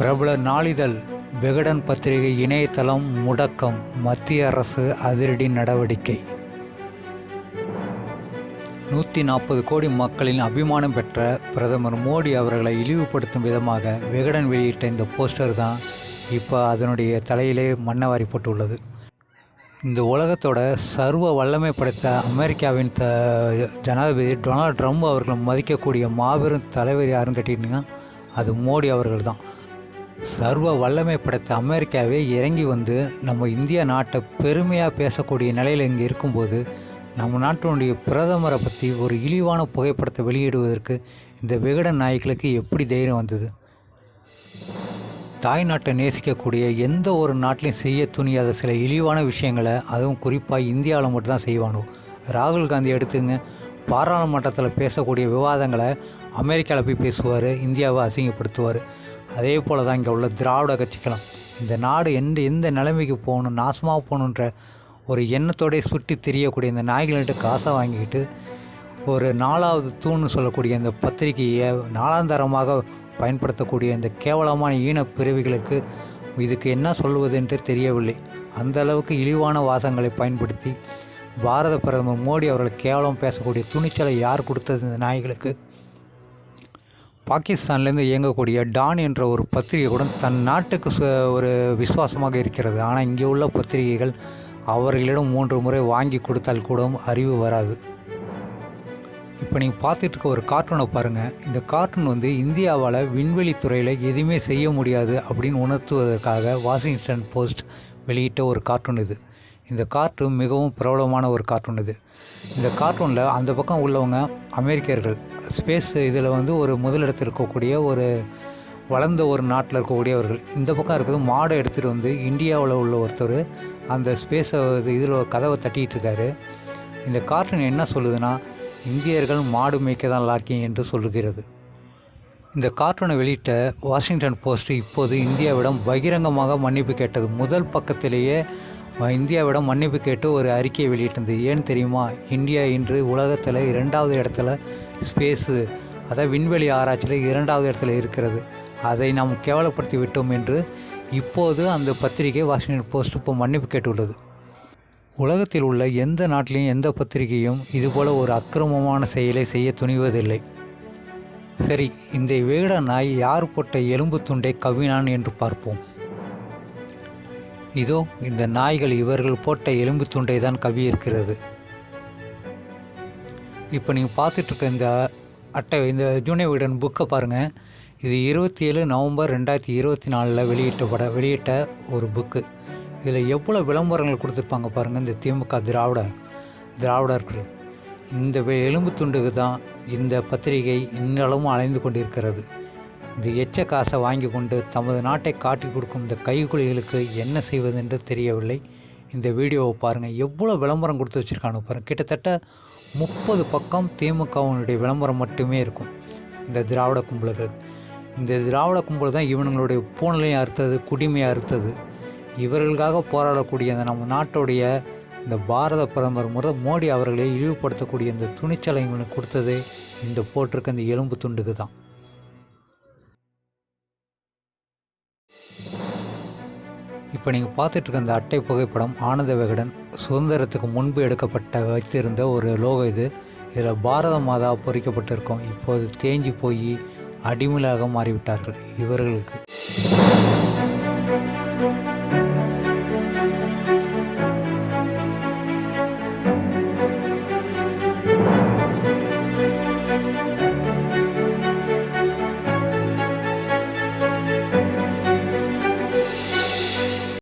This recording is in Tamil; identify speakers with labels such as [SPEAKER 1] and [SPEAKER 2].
[SPEAKER 1] பிரபல நாளிதழ் விகடன் பத்திரிகை இணையதளம் முடக்கம் மத்திய அரசு அதிரடி நடவடிக்கை. நூற்றி நாற்பது கோடி மக்களின் அபிமானம் பெற்ற பிரதமர் மோடி அவர்களை இழிவுபடுத்தும் விதமாக விகடன் வெளியிட்ட இந்த போஸ்டர் தான் இப்போ அதனுடைய தலையிலே மண்ணவாரி போட்டுள்ளது இந்த உலகத்தோட சர்வ வல்லமை படைத்த அமெரிக்காவின் த ஜனாதிபதி டொனால்ட் ட்ரம்ப் அவர்கள் மதிக்கக்கூடிய மாபெரும் தலைவர் யாருன்னு கேட்டிங்கன்னா அது மோடி அவர்கள் தான். சர்வ வல்லமை படைத்த அமெரிக்காவே இறங்கி வந்து நம்ம இந்திய நாட்டை பெருமையாக பேசக்கூடிய நிலையில் இங்கே இருக்கும்போது நம்ம நாட்டினுடைய பிரதமரை பற்றி ஒரு இழிவான புகைப்படத்தை வெளியிடுவதற்கு இந்த விகடன் நாய்களுக்கு எப்படி தைரியம் வந்தது? தாய் நாட்டை நேசிக்கக்கூடிய எந்த ஒரு நாட்டிலையும் செய்ய துணியாத சில இழிவான விஷயங்களை அதுவும் குறிப்பாக இந்தியாவில் மட்டும்தான் செய்வானோ? ராகுல் காந்தி எடுத்துங்க. பாராளுமன்றத்தில் பேசக்கூடிய விவாதங்களை அமெரிக்காவில் போய் பேசுவார் இந்தியாவை அசிங்கப்படுத்துவார். அதே போல் தான் இங்கே உள்ள திராவிட கட்சிகளும். இந்த நாடு எந்த எந்த நிலைமைக்கு போகணும் நாசமாக போகணுன்ற ஒரு எண்ணத்தோடய சுற்றி தெரியக்கூடிய இந்த நாய்கள்கிட்ட காசை வாங்கிக்கிட்டு ஒரு நாலாவது தூண்னு சொல்லக்கூடிய இந்த பத்திரிகையை நாளாந்தரமாக பயன்படுத்தக்கூடிய இந்த கேவலமான ஈனப் பிறவிகளுக்கு இதுக்கு என்ன சொல்வது என்று தெரியவில்லை. அந்த அளவுக்கு இழிவான வாசங்களை பயன்படுத்தி பாரத பிரதமர் மோடி அவர்கள் கேவலம் பேசக்கூடிய துணிச்சலை யார் கொடுத்தது இந்த நாய்களுக்கு? பாகிஸ்தான்லேருந்து இயங்கக்கூடிய டான் என்ற ஒரு பத்திரிகை கூட தன் நாட்டுக்கு சு- ஒரு விசுவாசமாக இருக்கிறது. ஆனால் இங்கே உள்ள பத்திரிகைகள் அவர்களிடம் மூன்று முறை வாங்கி கொடுத்தால் கூட அறிவு வராது. இப்போ நீங்கள் பார்த்துட்டு இருக்க ஒரு கார்ட்டூனை பாருங்கள் இந்த கார்ட்டூன் வந்து இந்தியாவால் விண்வெளி துறையில் எதுவுமே செய்ய முடியாது அப்படின்னு உணர்த்துவதற்காக வாஷிங்டன் போஸ்ட் வெளியிட்ட ஒரு கார்ட்டூன் இது. இந்த கார்ட்டூன் மிகவும் பிரபலமான ஒரு கார்ட்டூன் இது. இந்த கார்ட்டூனில் அந்த பக்கம் உள்ளவங்க அமெரிக்கர்கள் ஸ்பேஸ் இதில் வந்து ஒரு முதலிடத்தில் இருக்கக்கூடிய ஒரு வளர்ந்த ஒரு நாட்டில் இருக்கக்கூடியவர்கள். இந்த பக்கம் இருக்கிறது மாடை எடுத்துகிட்டு வந்து இந்தியாவில் உள்ள ஒருத்தர் அந்த ஸ்பேஸை இதில் கதவை தட்டிகிட்டு இருக்காரு. இந்த கார்ட்டூன் என்ன சொல்லுதுன்னா இந்தியர்கள் மாடு மேய்க்க தான் லாக்கி என்று சொல்லுகிறது. இந்த கார்ட்டூனை வெளியிட்ட வாஷிங்டன் போஸ்ட் இப்போது இந்தியாவிடம் பகிரங்கமாக மன்னிப்பு கேட்டது முதல் பக்கத்திலேயே இந்தியாவிடம் மன்னிப்பு கேட்டு ஒரு அறிக்கையை வெளியிட்டது ஏன் தெரியுமா? இந்தியா இன்று உலகத்தில் இரண்டாவது இடத்துல ஸ்பேஸு அதாவது விண்வெளி ஆராய்ச்சியில் இரண்டாவது இடத்துல இருக்கிறது. அதை நாம் கேவலப்படுத்தி விட்டோம் என்று இப்போது அந்த பத்திரிகை வாஷிங்டன் போஸ்ட் இப்போ மன்னிப்பு கேட்டுள்ளது. உலகத்தில் உள்ள எந்த நாட்டிலையும் எந்த பத்திரிகையும் இதுபோல் ஒரு அக்கிரமமான செயலை செய்ய துணிவதில்லை. சரி இந்த வேட நாய் யார் போட்ட எலும்பு துண்டை கவினான் என்று பார்ப்போம். இதோ இந்த நாய்கள் இவர்கள் போட்ட எலும்பு துண்டை தான் கவி இருக்கிறது இப்போ நீங்கள் பார்த்துட்டு இருக்க இந்த அட்டை இந்த ஜூனியர் வீடன் புக்கை பாருங்கள் இது இருபத்தி ஏழு நவம்பர் ரெண்டாயிரத்தி இருபத்தி நாலில் வெளியிட்ட பட வெளியிட்ட ஒரு புக்கு. இதில் எவ்வளோ விளம்பரங்கள் கொடுத்துருப்பாங்க பாருங்கள் இந்த திமுக திராவிட திராவிடர்கள். இந்த வெ- எலும்பு துண்டுக்கு தான் இந்த பத்திரிகை இன்னளவும் அலைந்து கொண்டிருக்கிறது. இந்த எச்ச காசை வாங்கி கொண்டு தமது நாட்டை காட்டி கொடுக்கும் இந்த கைகுலிகளுக்கு என்ன செய்வதென்று தெரியவில்லை. இந்த வீடியோவை பாருங்கள் எவ்வளோ விளம்பரம் கொடுத்து வச்சுருக்கானு பாருங்கள் கிட்டத்தட்ட முப்பது பக்கம் திமுகவினுடைய விளம்பரம் மட்டுமே இருக்கும். இந்த திராவிட கும்பலுக்கு இந்த திராவிட கும்பல் தான் இவனுங்களுடைய பூனலையும் அறுத்தது குடிமையை அறுத்தது. இவர்களுக்காக போராடக்கூடிய அந்த நம்ம நாட்டுடைய இந்த பாரத பிரதமர் முத மோடி அவர்களை இழிவுபடுத்தக்கூடிய இந்த துணிச்சலை இவனுக்கு கொடுத்தது இந்த போட்டிருக்க இந்த எலும்பு துண்டுக்கு தான். இப்போ நீங்கள் பார்த்துட்ருக்க அந்த இந்த அட்டை புகைப்படம் ஆனந்த விகடன் சுதந்திரத்துக்கு முன்பு எடுக்கப்பட்ட வைத்திருந்த ஒரு லோகோ இது. இதில் பாரத மாதா பொறிக்கப்பட்டிருக்கும். இப்போது தேஞ்சி போய் அடிமையாக மாறிவிட்டார்கள் இவர்களுக்கு.